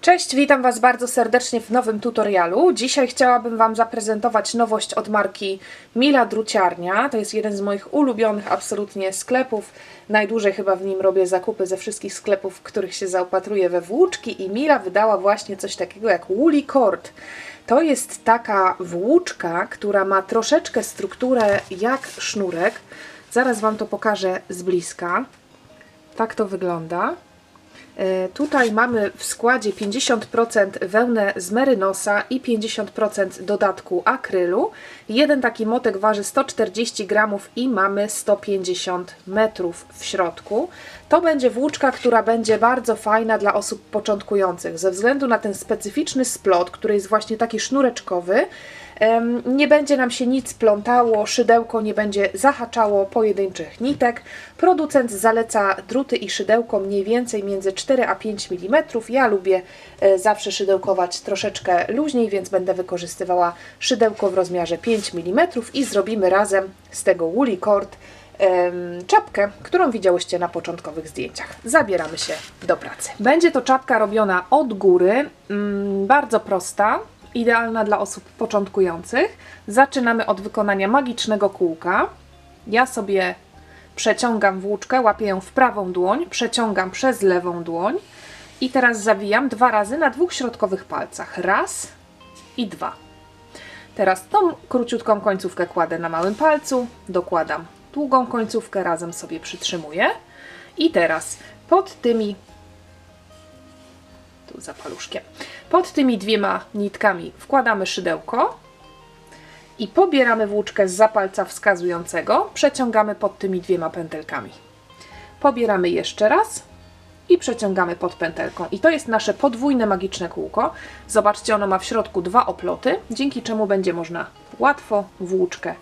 Cześć, witam Was bardzo serdecznie w nowym tutorialu. Dzisiaj chciałabym Wam zaprezentować nowość od marki Mila Druciarnia. To jest jeden z moich ulubionych absolutnie sklepów. Najdłużej chyba w nim robię zakupy ze wszystkich sklepów, w których się zaopatruję we włóczki i Mila wydała właśnie coś takiego jak Woolly Cord. To jest taka włóczka, która ma troszeczkę strukturę jak sznurek. Zaraz Wam to pokażę z bliska. Tak to wygląda. E, Tutaj mamy w składzie 50% wełnę z merynosa i 50% dodatku akrylu. Jeden taki motek waży 140 gramów i mamy 150 metrów w środku. To będzie włóczka, która będzie bardzo fajna dla osób początkujących ze względu na ten specyficzny splot, który jest właśnie taki sznureczkowy. Nie będzie nam się nic plątało, szydełko nie będzie zahaczało pojedynczych nitek. Producent zaleca druty i szydełko mniej więcej między 4 a 5 mm. Ja lubię e, zawsze szydełkować troszeczkę luźniej, więc będę wykorzystywała szydełko w rozmiarze 5 mm i zrobimy razem z tego woolly cord czapkę, którą widziałyście na początkowych zdjęciach. Zabieramy się do pracy. Będzie to czapka robiona od góry, mm, bardzo prosta, idealna dla osób początkujących. Zaczynamy od wykonania magicznego kółka. Ja sobie przeciągam włóczkę, łapię ją w prawą dłoń, przeciągam przez lewą dłoń i teraz zawijam dwa razy na dwóch środkowych palcach. Raz i dwa. Teraz tą króciutką końcówkę kładę na małym palcu, dokładam długą końcówkę, razem sobie przytrzymuję. I teraz pod tymi tu za paluszkiem. Pod tymi dwiema nitkami wkładamy szydełko i pobieramy włóczkę z zapalca wskazującego, przeciągamy pod tymi dwiema pętelkami. Pobieramy jeszcze raz i przeciągamy pod pętelką. I to jest nasze podwójne magiczne kółko. Zobaczcie, ono ma w środku dwa oploty, dzięki czemu będzie można łatwo włóczkę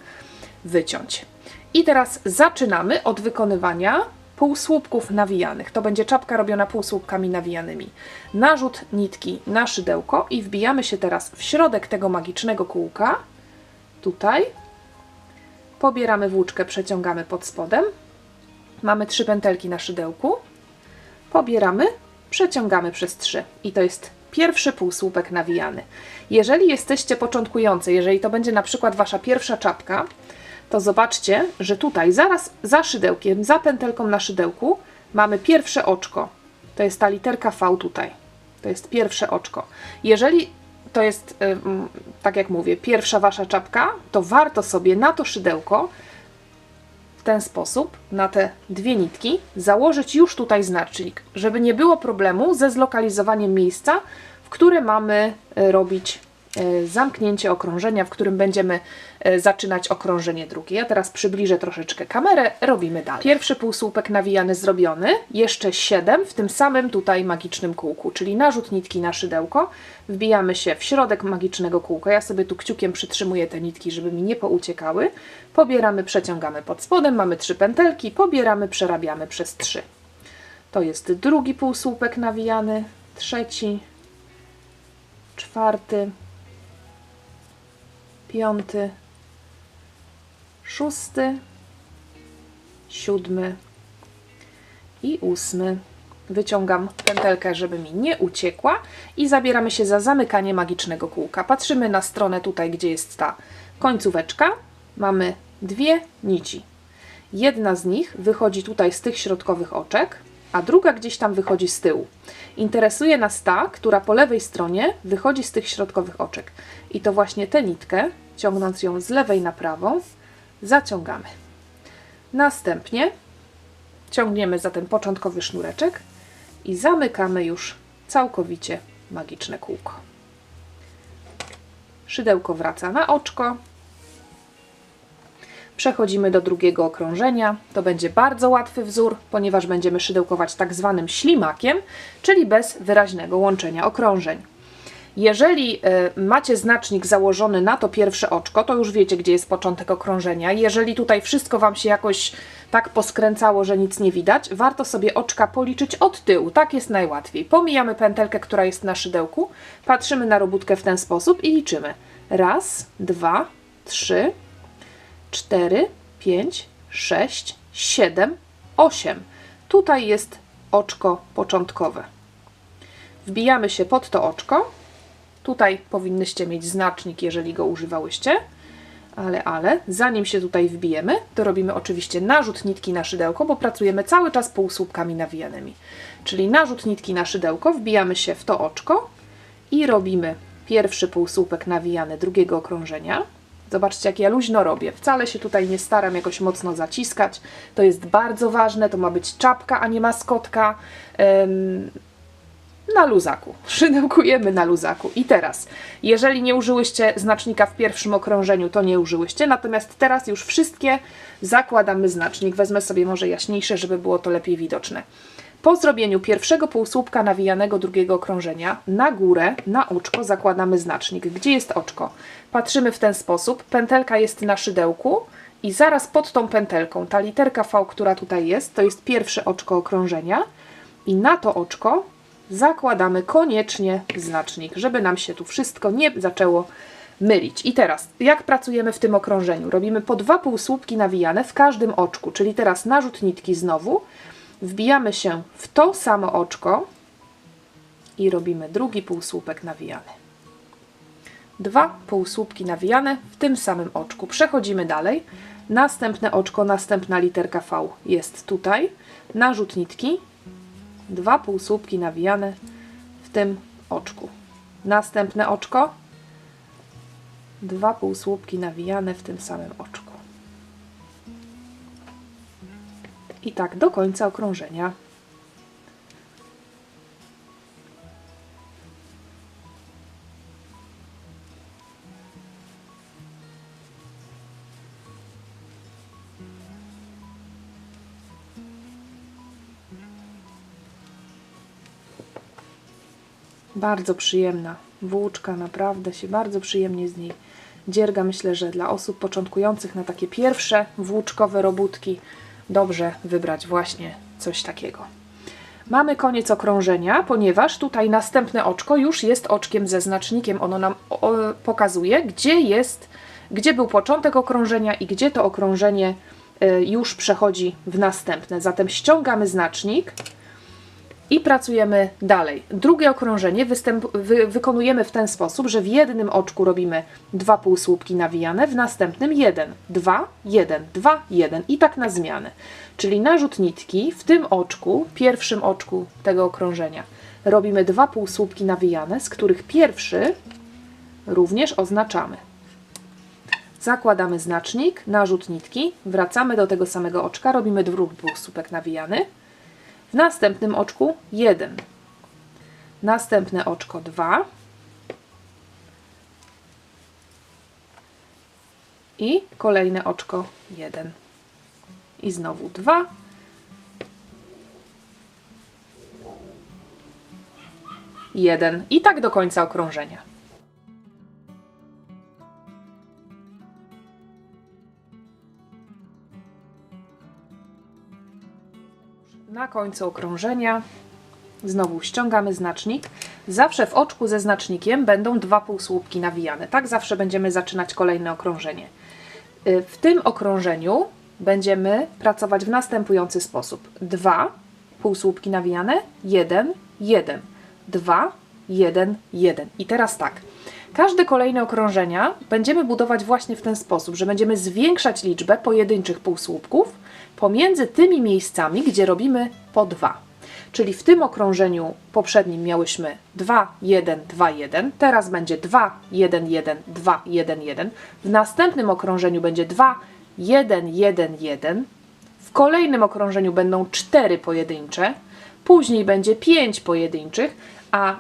wyciąć. I teraz zaczynamy od wykonywania półsłupków nawijanych. To będzie czapka robiona półsłupkami nawijanymi. Narzut nitki na szydełko i wbijamy się teraz w środek tego magicznego kółka. Tutaj. Pobieramy włóczkę, przeciągamy pod spodem. Mamy trzy pętelki na szydełku. Pobieramy, przeciągamy przez trzy. I to jest pierwszy półsłupek nawijany. Jeżeli jesteście początkujący, jeżeli to będzie na przykład Wasza pierwsza czapka, to zobaczcie, że tutaj zaraz za szydełkiem, za pętelką na szydełku mamy pierwsze oczko. To jest ta literka V tutaj. To jest pierwsze oczko. Jeżeli to jest, ym, tak jak mówię, pierwsza Wasza czapka, to warto sobie na to szydełko w ten sposób, na te dwie nitki, założyć już tutaj znacznik, żeby nie było problemu ze zlokalizowaniem miejsca, w które mamy y, robić zamknięcie okrążenia, w którym będziemy e, zaczynać okrążenie drugie. Ja teraz przybliżę troszeczkę kamerę, robimy dalej. Pierwszy półsłupek nawijany zrobiony, jeszcze 7 w tym samym tutaj magicznym kółku, czyli narzut nitki na szydełko, wbijamy się w środek magicznego kółka, ja sobie tu kciukiem przytrzymuję te nitki, żeby mi nie pouciekały, pobieramy, przeciągamy pod spodem, mamy trzy pętelki, pobieramy, przerabiamy przez trzy. To jest drugi półsłupek nawijany, trzeci, czwarty, piąty, szósty, siódmy i ósmy. Wyciągam pętelkę, żeby mi nie uciekła i zabieramy się za zamykanie magicznego kółka. Patrzymy na stronę tutaj, gdzie jest ta końcóweczka. Mamy dwie nici. Jedna z nich wychodzi tutaj z tych środkowych oczek, a druga gdzieś tam wychodzi z tyłu. Interesuje nas ta, która po lewej stronie wychodzi z tych środkowych oczek. I to właśnie tę nitkę, ciągnąc ją z lewej na prawą, zaciągamy. Następnie ciągniemy za ten początkowy sznureczek i zamykamy już całkowicie magiczne kółko. Szydełko wraca na oczko, Przechodzimy do drugiego okrążenia. To będzie bardzo łatwy wzór, ponieważ będziemy szydełkować tak zwanym ślimakiem, czyli bez wyraźnego łączenia okrążeń. Jeżeli y, macie znacznik założony na to pierwsze oczko, to już wiecie, gdzie jest początek okrążenia. Jeżeli tutaj wszystko Wam się jakoś tak poskręcało, że nic nie widać, warto sobie oczka policzyć od tyłu. Tak jest najłatwiej. Pomijamy pętelkę, która jest na szydełku, patrzymy na robótkę w ten sposób i liczymy. Raz, dwa, trzy, 4, 5, 6, 7, 8. Tutaj jest oczko początkowe. Wbijamy się pod to oczko. Tutaj powinnyście mieć znacznik, jeżeli go używałyście. Ale, ale, zanim się tutaj wbijemy, to robimy oczywiście narzut nitki na szydełko, bo pracujemy cały czas półsłupkami nawijanymi. Czyli narzut nitki na szydełko, wbijamy się w to oczko i robimy pierwszy półsłupek nawijany drugiego okrążenia. Zobaczcie, jak ja luźno robię. Wcale się tutaj nie staram jakoś mocno zaciskać. To jest bardzo ważne. To ma być czapka, a nie maskotka. Ym, na luzaku. Szydełkujemy na luzaku. I teraz, jeżeli nie użyłyście znacznika w pierwszym okrążeniu, to nie użyłyście. Natomiast teraz już wszystkie zakładamy znacznik. Wezmę sobie może jaśniejsze, żeby było to lepiej widoczne. Po zrobieniu pierwszego półsłupka nawijanego drugiego okrążenia, na górę, na oczko zakładamy znacznik. Gdzie jest oczko? Patrzymy w ten sposób. Pętelka jest na szydełku i zaraz pod tą pętelką, ta literka V, która tutaj jest, to jest pierwsze oczko okrążenia i na to oczko zakładamy koniecznie znacznik, żeby nam się tu wszystko nie zaczęło mylić. I teraz, jak pracujemy w tym okrążeniu? Robimy po dwa półsłupki nawijane w każdym oczku, czyli teraz narzut nitki znowu, wbijamy się w to samo oczko i robimy drugi półsłupek nawijany. Dwa półsłupki nawijane w tym samym oczku. Przechodzimy dalej. Następne oczko, następna literka V jest tutaj. Narzut nitki, dwa półsłupki nawijane w tym oczku. Następne oczko, dwa półsłupki nawijane w tym samym oczku. I tak do końca okrążenia. Bardzo przyjemna włóczka, naprawdę się bardzo przyjemnie z niej dzierga. Myślę, że dla osób początkujących na takie pierwsze włóczkowe robótki dobrze wybrać właśnie coś takiego. Mamy koniec okrążenia, ponieważ tutaj następne oczko już jest oczkiem ze znacznikiem. Ono nam pokazuje, gdzie jest, gdzie był początek okrążenia i gdzie to okrążenie y, już przechodzi w następne. Zatem ściągamy znacznik i pracujemy dalej. Drugie okrążenie występ, wy, wykonujemy w ten sposób, że w jednym oczku robimy dwa półsłupki nawijane, w następnym jeden, dwa, jeden, dwa, jeden i tak na zmianę. Czyli narzut nitki w tym oczku, pierwszym oczku tego okrążenia, robimy dwa półsłupki nawijane, z których pierwszy również oznaczamy. Zakładamy znacznik, narzut nitki, wracamy do tego samego oczka, robimy drugi półsłupek nawijany, w następnym oczku 1. Następne oczko 2. I kolejne oczko 1. I znowu 2. Jeden. I tak do końca okrążenia. Na końcu okrążenia znowu ściągamy znacznik. Zawsze w oczku ze znacznikiem będą dwa półsłupki nawijane. Tak zawsze będziemy zaczynać kolejne okrążenie. Y, w tym okrążeniu będziemy pracować w następujący sposób. Dwa półsłupki nawijane, jeden, jeden, dwa, jeden, jeden. I teraz tak. Każde kolejne okrążenia będziemy budować właśnie w ten sposób, że będziemy zwiększać liczbę pojedynczych półsłupków pomiędzy tymi miejscami, gdzie robimy po dwa. Czyli w tym okrążeniu poprzednim miałyśmy 2, 1, 2, 1. Teraz będzie 2, 1, 1, 2, 1, 1. W następnym okrążeniu będzie 2, 1, 1, 1. W kolejnym okrążeniu będą 4 pojedyncze. Później będzie 5 pojedynczych, a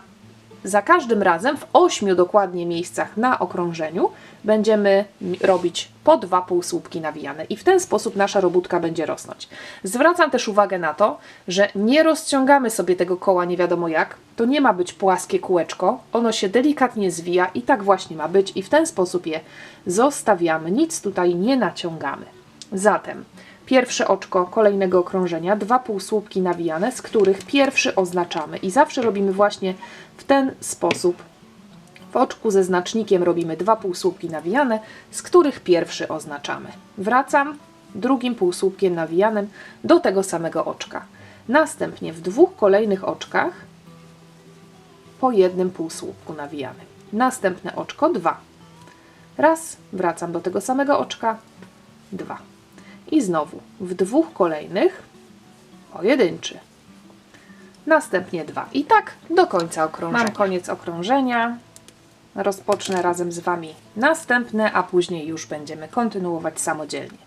za każdym razem w ośmiu dokładnie miejscach na okrążeniu będziemy robić po dwa półsłupki nawijane i w ten sposób nasza robótka będzie rosnąć. Zwracam też uwagę na to, że nie rozciągamy sobie tego koła nie wiadomo jak. To nie ma być płaskie kółeczko, ono się delikatnie zwija i tak właśnie ma być i w ten sposób je zostawiamy, nic tutaj nie naciągamy. Zatem pierwsze oczko kolejnego okrążenia, dwa półsłupki nawijane, z których pierwszy oznaczamy i zawsze robimy właśnie w ten sposób. W oczku ze znacznikiem robimy dwa półsłupki nawijane, z których pierwszy oznaczamy. Wracam drugim półsłupkiem nawijanym do tego samego oczka. Następnie w dwóch kolejnych oczkach po jednym półsłupku nawijamy. Następne oczko 2. Raz, wracam do tego samego oczka, 2. I znowu w dwóch kolejnych pojedynczy. Następnie 2. I tak do końca okrążenia. Mam koniec okrążenia. Rozpocznę razem z Wami następne, a później już będziemy kontynuować samodzielnie.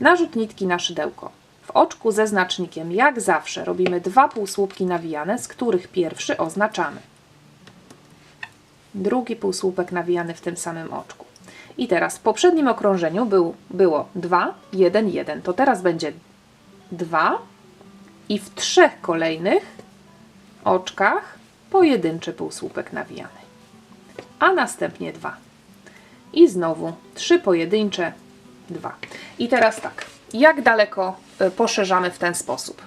Narzut nitki na szydełko. W oczku ze znacznikiem, jak zawsze, robimy dwa półsłupki nawijane, z których pierwszy oznaczamy. Drugi półsłupek nawijany w tym samym oczku. I teraz w poprzednim okrążeniu był, było 2, 1, 1. To teraz będzie 2 i w trzech kolejnych oczkach pojedynczy półsłupek nawijany. A następnie 2. I znowu trzy pojedyncze, 2. I teraz tak, jak daleko y, poszerzamy w ten sposób?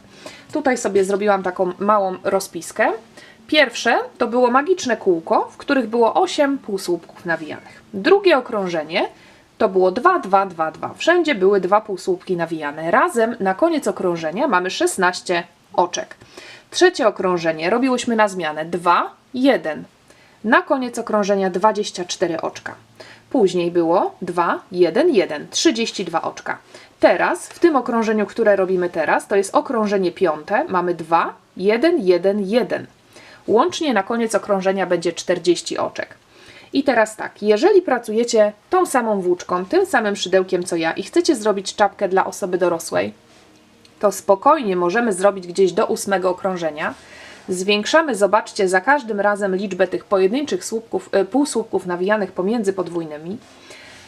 Tutaj sobie zrobiłam taką małą rozpiskę. Pierwsze to było magiczne kółko, w których było 8 półsłupków nawijanych. Drugie okrążenie to było 2, 2, 2, 2. Wszędzie były dwa półsłupki nawijane. Razem na koniec okrążenia mamy 16 oczek. Trzecie okrążenie robiłyśmy na zmianę 2, 1. Na koniec okrążenia 24 oczka. Później było 2, 1, 1, 32 oczka. Teraz, w tym okrążeniu, które robimy teraz, to jest okrążenie piąte, mamy 2, 1, 1, 1. Łącznie na koniec okrążenia będzie 40 oczek. I teraz tak, jeżeli pracujecie tą samą włóczką, tym samym szydełkiem co ja i chcecie zrobić czapkę dla osoby dorosłej, to spokojnie możemy zrobić gdzieś do ósmego okrążenia. Zwiększamy, zobaczcie, za każdym razem liczbę tych pojedynczych słupków, y, półsłupków nawijanych pomiędzy podwójnymi.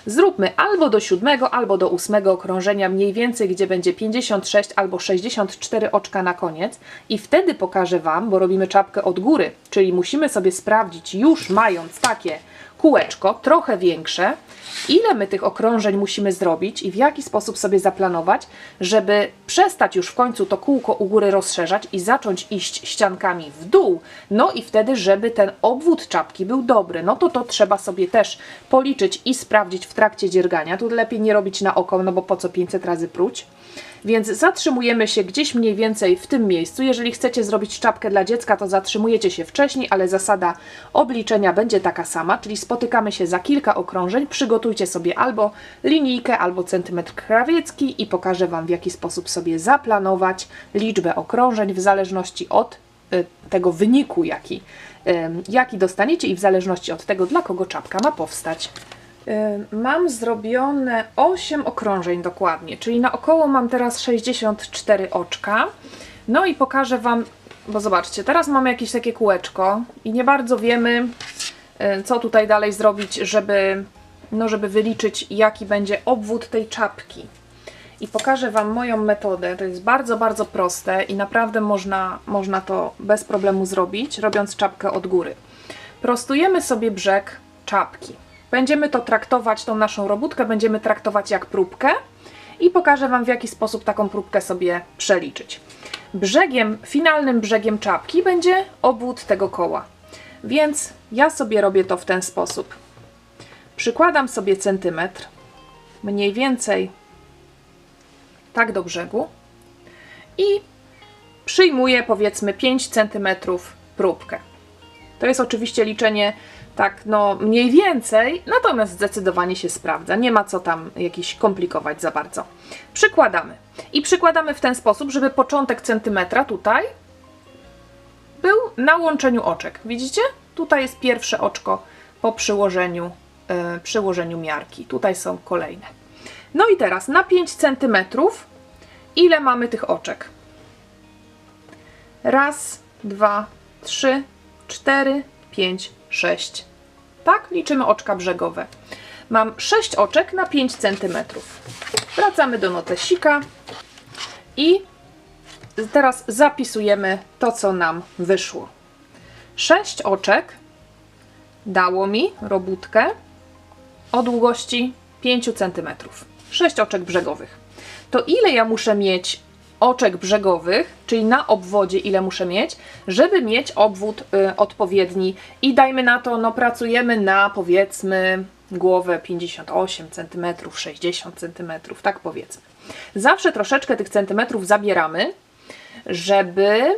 Zróbmy albo do siódmego, albo do ósmego okrążenia, mniej więcej, gdzie będzie 56 albo 64 oczka na koniec. I wtedy pokażę Wam, bo robimy czapkę od góry, czyli musimy sobie sprawdzić, już mając takie kółeczko, trochę większe, ile my tych okrążeń musimy zrobić i w jaki sposób sobie zaplanować, żeby przestać już w końcu to kółko u góry rozszerzać i zacząć iść ściankami w dół. No i wtedy, żeby ten obwód czapki był dobry. No to to trzeba sobie też policzyć i sprawdzić w trakcie dziergania. Tu lepiej nie robić na oko, no bo po co 500 razy pruć. Więc zatrzymujemy się gdzieś mniej więcej w tym miejscu. Jeżeli chcecie zrobić czapkę dla dziecka, to zatrzymujecie się wcześniej, ale zasada obliczenia będzie taka sama, czyli spotykamy się za kilka okrążeń. Przygotujcie sobie albo linijkę, albo centymetr krawiecki i pokażę Wam, w jaki sposób sobie zaplanować liczbę okrążeń w zależności od y, tego wyniku, jaki, jaki dostaniecie i w zależności od tego, dla kogo czapka ma powstać. Mam zrobione 8 okrążeń dokładnie, czyli na około mam teraz 64 oczka. No i pokażę Wam, bo zobaczcie, teraz mamy jakieś takie kółeczko i nie bardzo wiemy, y, co tutaj dalej zrobić, żeby, no żeby wyliczyć, jaki będzie obwód tej czapki. I pokażę Wam moją metodę. To jest bardzo, bardzo proste i naprawdę można, można to bez problemu zrobić, robiąc czapkę od góry. Prostujemy sobie brzeg czapki. Będziemy to traktować, tą naszą robótkę będziemy traktować jak próbkę i pokażę Wam w jaki sposób taką próbkę sobie przeliczyć. Brzegiem, finalnym brzegiem czapki będzie obwód tego koła. Więc ja sobie robię to w ten sposób. Przykładam sobie centymetr, mniej więcej tak do brzegu i przyjmuję powiedzmy 5 cm próbkę. To jest oczywiście liczenie tak, no mniej więcej, natomiast zdecydowanie się sprawdza. Nie ma co tam jakiś komplikować za bardzo. Przykładamy. I przykładamy w ten sposób, żeby początek centymetra tutaj był na łączeniu oczek. Widzicie? Tutaj jest pierwsze oczko po przyłożeniu, yy, przyłożeniu miarki. Tutaj są kolejne. No i teraz na 5 centymetrów ile mamy tych oczek? Raz, dwa, trzy, cztery, 5, 6. Tak, liczymy oczka brzegowe. Mam 6 oczek na 5 cm. Wracamy do notesika i teraz zapisujemy to, co nam wyszło. 6 oczek dało mi robótkę o długości 5 cm. 6 oczek brzegowych. To ile ja muszę mieć oczek brzegowych, czyli na obwodzie ile muszę mieć, żeby mieć obwód y, odpowiedni i dajmy na to, no pracujemy na powiedzmy głowę 58 cm, 60 cm, tak powiedzmy. Zawsze troszeczkę tych centymetrów zabieramy, żeby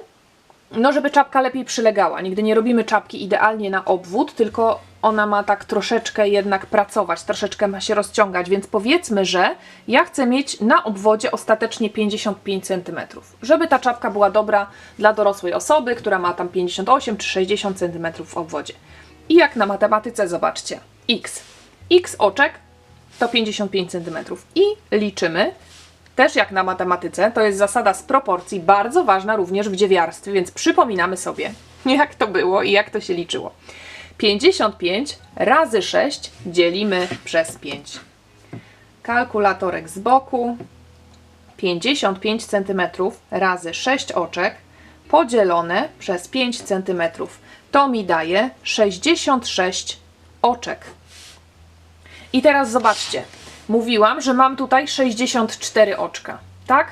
no żeby czapka lepiej przylegała. Nigdy nie robimy czapki idealnie na obwód, tylko ona ma tak troszeczkę jednak pracować, troszeczkę ma się rozciągać, więc powiedzmy, że ja chcę mieć na obwodzie ostatecznie 55 cm, żeby ta czapka była dobra dla dorosłej osoby, która ma tam 58 czy 60 cm w obwodzie. I jak na matematyce, zobaczcie, x. x oczek to 55 cm. I liczymy, też jak na matematyce, to jest zasada z proporcji, bardzo ważna również w dziewiarstwie, więc przypominamy sobie, jak to było i jak to się liczyło. 55 razy 6 dzielimy przez 5. Kalkulatorek z boku. 55 cm razy 6 oczek podzielone przez 5 cm. To mi daje 66 oczek. I teraz zobaczcie. Mówiłam, że mam tutaj 64 oczka, tak?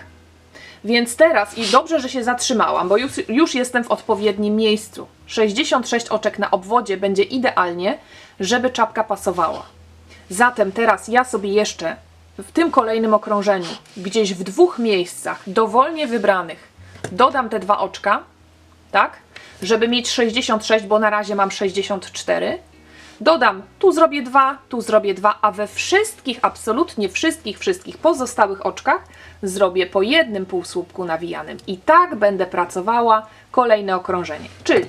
Więc teraz, i dobrze, że się zatrzymałam, bo już, już jestem w odpowiednim miejscu. 66 oczek na obwodzie będzie idealnie, żeby czapka pasowała. Zatem teraz ja sobie jeszcze w tym kolejnym okrążeniu, gdzieś w dwóch miejscach, dowolnie wybranych, dodam te dwa oczka, tak? Żeby mieć 66, bo na razie mam 64. Dodam, tu zrobię dwa, tu zrobię dwa, a we wszystkich, absolutnie wszystkich, wszystkich pozostałych oczkach zrobię po jednym półsłupku nawijanym. I tak będę pracowała kolejne okrążenie. Czyli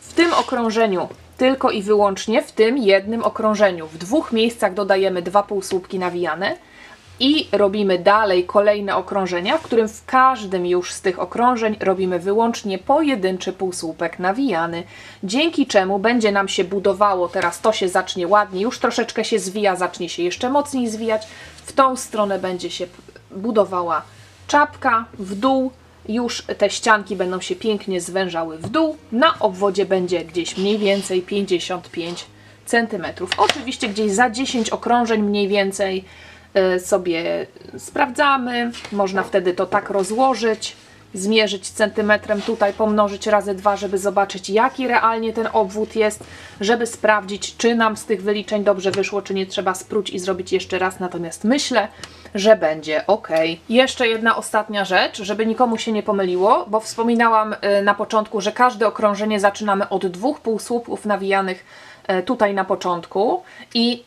w tym okrążeniu tylko i wyłącznie w tym jednym okrążeniu. W dwóch miejscach dodajemy dwa półsłupki nawijane i robimy dalej kolejne okrążenia, w którym w każdym już z tych okrążeń robimy wyłącznie pojedynczy półsłupek nawijany, dzięki czemu będzie nam się budowało, teraz to się zacznie ładnie, już troszeczkę się zwija, zacznie się jeszcze mocniej zwijać, w tą stronę będzie się budowała czapka w dół, już te ścianki będą się pięknie zwężały w dół. Na obwodzie będzie gdzieś mniej więcej 55 cm. Oczywiście gdzieś za 10 okrążeń mniej więcej sobie sprawdzamy. Można wtedy to tak rozłożyć, zmierzyć centymetrem tutaj, pomnożyć razy dwa, żeby zobaczyć jaki realnie ten obwód jest, żeby sprawdzić czy nam z tych wyliczeń dobrze wyszło, czy nie trzeba spróć i zrobić jeszcze raz. Natomiast myślę, że będzie ok. Jeszcze jedna ostatnia rzecz, żeby nikomu się nie pomyliło, bo wspominałam y, na początku, że każde okrążenie zaczynamy od dwóch półsłupów nawijanych y, tutaj na początku i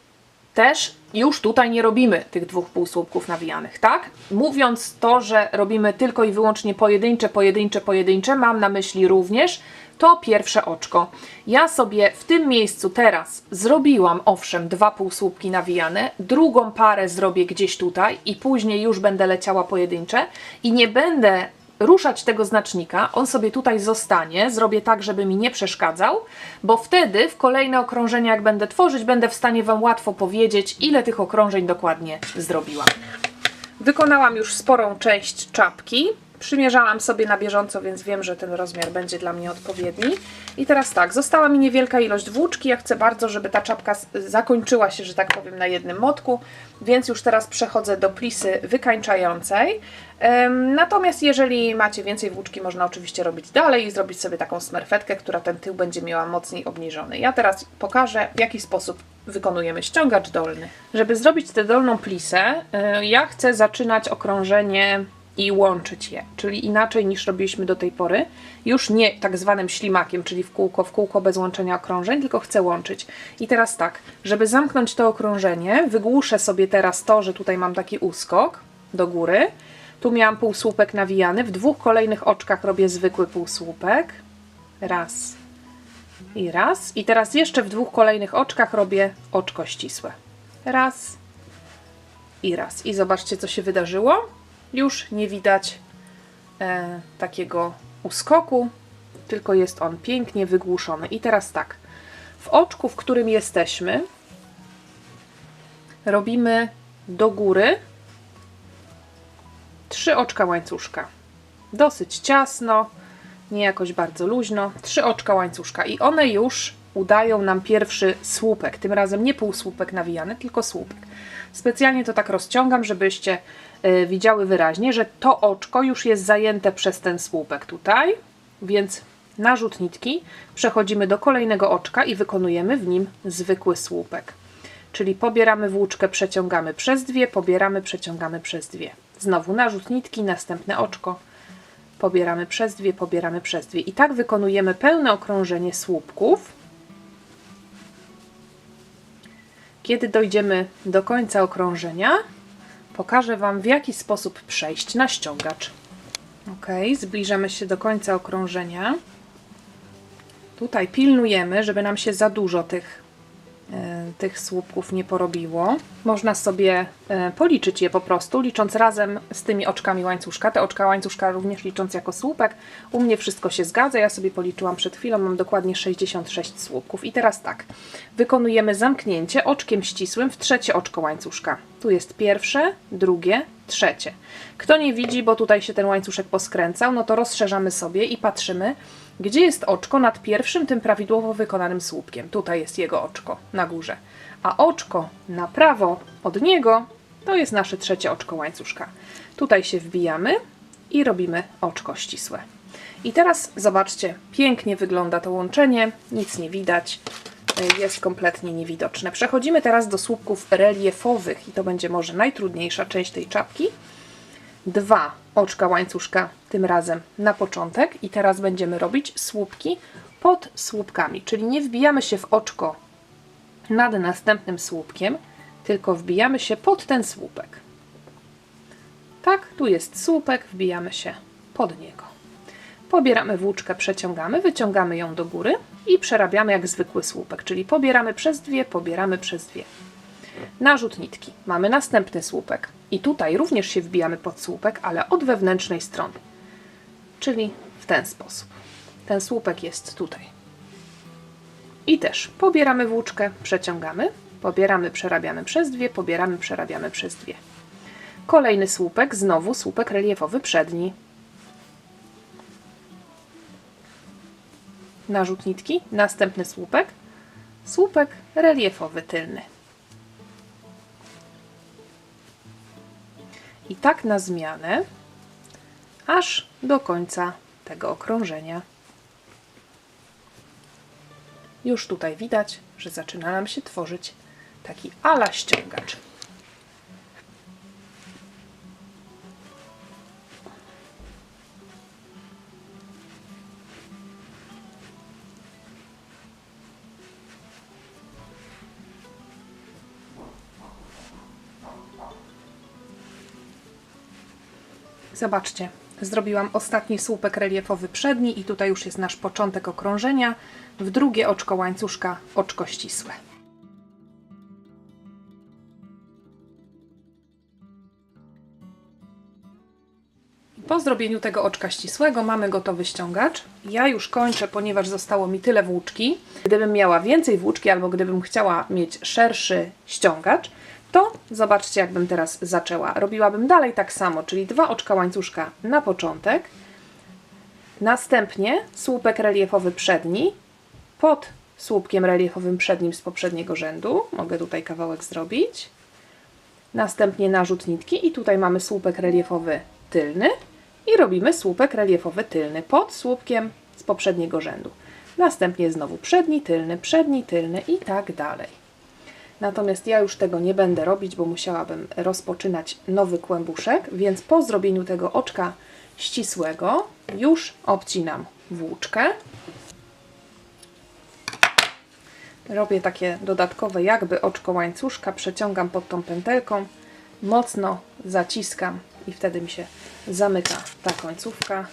też już tutaj nie robimy tych dwóch półsłupków nawijanych, tak? Mówiąc to, że robimy tylko i wyłącznie pojedyncze, pojedyncze, pojedyncze, mam na myśli również to pierwsze oczko. Ja sobie w tym miejscu teraz zrobiłam, owszem, dwa półsłupki nawijane, drugą parę zrobię gdzieś tutaj i później już będę leciała pojedyncze i nie będę ruszać tego znacznika, on sobie tutaj zostanie, zrobię tak, żeby mi nie przeszkadzał, bo wtedy w kolejne okrążenia, jak będę tworzyć, będę w stanie Wam łatwo powiedzieć, ile tych okrążeń dokładnie zrobiłam. Wykonałam już sporą część czapki. Przymierzałam sobie na bieżąco, więc wiem, że ten rozmiar będzie dla mnie odpowiedni. I teraz tak, została mi niewielka ilość włóczki. Ja chcę bardzo, żeby ta czapka zakończyła się, że tak powiem, na jednym motku, więc już teraz przechodzę do plisy wykańczającej. Natomiast jeżeli macie więcej włóczki, można oczywiście robić dalej i zrobić sobie taką smerfetkę, która ten tył będzie miała mocniej obniżony. Ja teraz pokażę, w jaki sposób wykonujemy ściągacz dolny. Żeby zrobić tę dolną plisę, y, ja chcę zaczynać okrążenie i łączyć je, czyli inaczej niż robiliśmy do tej pory. Już nie tak zwanym ślimakiem, czyli w kółko, w kółko bez łączenia okrążeń, tylko chcę łączyć. I teraz tak, żeby zamknąć to okrążenie, wygłuszę sobie teraz to, że tutaj mam taki uskok do góry. Tu miałam półsłupek nawijany, w dwóch kolejnych oczkach robię zwykły półsłupek. Raz i raz. I teraz jeszcze w dwóch kolejnych oczkach robię oczko ścisłe. Raz i raz. I zobaczcie, co się wydarzyło. Już nie widać e, takiego uskoku, tylko jest on pięknie wygłuszony. I teraz tak, w oczku, w którym jesteśmy, robimy do góry trzy oczka łańcuszka. Dosyć ciasno, nie jakoś bardzo luźno. Trzy oczka łańcuszka i one już udają nam pierwszy słupek. Tym razem nie półsłupek nawijany, tylko słupek. Specjalnie to tak rozciągam, żebyście y, widziały wyraźnie, że to oczko już jest zajęte przez ten słupek tutaj, więc na rzut nitki przechodzimy do kolejnego oczka i wykonujemy w nim zwykły słupek. Czyli pobieramy włóczkę, przeciągamy przez dwie, pobieramy, przeciągamy przez dwie. Znowu narzut nitki, następne oczko, pobieramy przez dwie, pobieramy przez dwie. I tak wykonujemy pełne okrążenie słupków. Kiedy dojdziemy do końca okrążenia, pokażę Wam w jaki sposób przejść na ściągacz. Ok, zbliżamy się do końca okrążenia. Tutaj pilnujemy, żeby nam się za dużo tych, tych słupków nie porobiło. Można sobie e, policzyć je po prostu, licząc razem z tymi oczkami łańcuszka. Te oczka łańcuszka również licząc jako słupek. U mnie wszystko się zgadza. Ja sobie policzyłam przed chwilą, mam dokładnie 66 słupków. I teraz tak, wykonujemy zamknięcie oczkiem ścisłym w trzecie oczko łańcuszka. Tu jest pierwsze, drugie, trzecie. Kto nie widzi, bo tutaj się ten łańcuszek poskręcał, no to rozszerzamy sobie i patrzymy, gdzie jest oczko nad pierwszym, tym prawidłowo wykonanym słupkiem. Tutaj jest jego oczko na górze. A oczko na prawo od niego to jest nasze trzecie oczko łańcuszka. Tutaj się wbijamy i robimy oczko ścisłe. I teraz zobaczcie, pięknie wygląda to łączenie, nic nie widać, jest kompletnie niewidoczne. Przechodzimy teraz do słupków reliefowych i to będzie może najtrudniejsza część tej czapki. Dwa oczka łańcuszka tym razem na początek i teraz będziemy robić słupki pod słupkami, czyli nie wbijamy się w oczko nad następnym słupkiem, tylko wbijamy się pod ten słupek. Tak, tu jest słupek, wbijamy się pod niego. Pobieramy włóczkę, przeciągamy, wyciągamy ją do góry i przerabiamy jak zwykły słupek, czyli pobieramy przez dwie, pobieramy przez dwie. Narzut nitki. Mamy następny słupek i tutaj również się wbijamy pod słupek, ale od wewnętrznej strony, czyli w ten sposób. Ten słupek jest tutaj. I też pobieramy włóczkę, przeciągamy, pobieramy, przerabiamy przez dwie, pobieramy, przerabiamy przez dwie. Kolejny słupek, znowu słupek reliefowy przedni. narzut nitki, następny słupek, słupek reliefowy tylny. I tak na zmianę, aż do końca tego okrążenia. Już tutaj widać, że zaczyna nam się tworzyć taki ala ściągacz. Zobaczcie, zrobiłam ostatni słupek reliefowy przedni i tutaj już jest nasz początek okrążenia. W drugie oczko łańcuszka oczko ścisłe. Po zrobieniu tego oczka ścisłego mamy gotowy ściągacz. Ja już kończę, ponieważ zostało mi tyle włóczki. Gdybym miała więcej włóczki albo gdybym chciała mieć szerszy ściągacz, to zobaczcie, jakbym teraz zaczęła. Robiłabym dalej tak samo, czyli dwa oczka łańcuszka na początek, następnie słupek reliefowy przedni pod słupkiem reliefowym przednim z poprzedniego rzędu. Mogę tutaj kawałek zrobić. Następnie narzut nitki i tutaj mamy słupek reliefowy tylny i robimy słupek reliefowy tylny pod słupkiem z poprzedniego rzędu. Następnie znowu przedni, tylny, przedni, tylny i tak dalej. Natomiast ja już tego nie będę robić, bo musiałabym rozpoczynać nowy kłębuszek, więc po zrobieniu tego oczka ścisłego już obcinam włóczkę. Robię takie dodatkowe jakby oczko łańcuszka, przeciągam pod tą pętelką, mocno zaciskam i wtedy mi się zamyka ta końcówka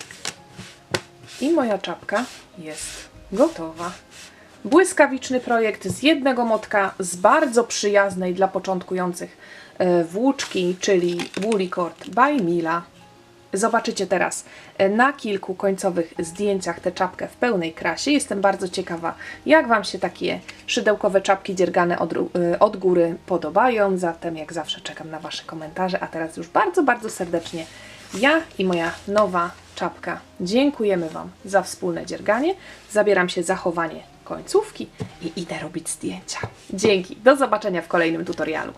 i moja czapka jest gotowa. Błyskawiczny projekt z jednego motka, z bardzo przyjaznej dla początkujących e, włóczki, czyli Woollycord by Mila. Zobaczycie teraz e, na kilku końcowych zdjęciach tę czapkę w pełnej krasie. Jestem bardzo ciekawa, jak Wam się takie szydełkowe czapki dziergane od, e, od góry podobają. Zatem jak zawsze czekam na Wasze komentarze, a teraz już bardzo, bardzo serdecznie ja i moja nowa czapka dziękujemy Wam za wspólne dzierganie. Zabieram się za chowanie końcówki i idę robić zdjęcia. Dzięki, do zobaczenia w kolejnym tutorialu.